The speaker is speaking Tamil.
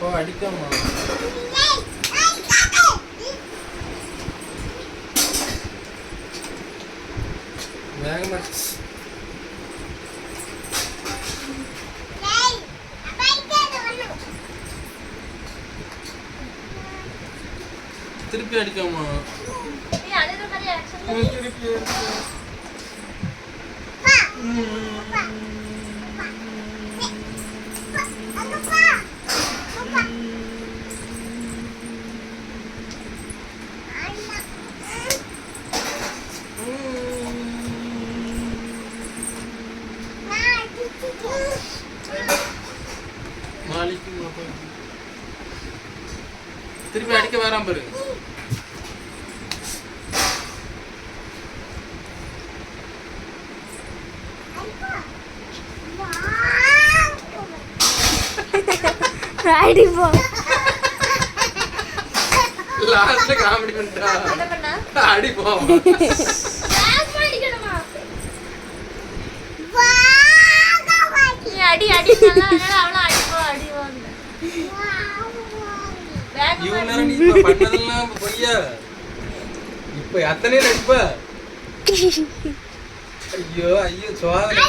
அடிக்காம வேகமா. திருப்பி அடிக்காமா. திருப்பி. திருப்பி அடிக்க வராம பாரு அடிப்போ. லாஸ்ட்ல காமெடி பண்ணிட்டா? அடிப்போம். அடி அடி நல்லா இவ்வளவு நேரம் நீ இப்ப பண்ணதெல்லாம் இப்ப பொய்யா இப்ப ஐயோ ஐயோ சோதனை.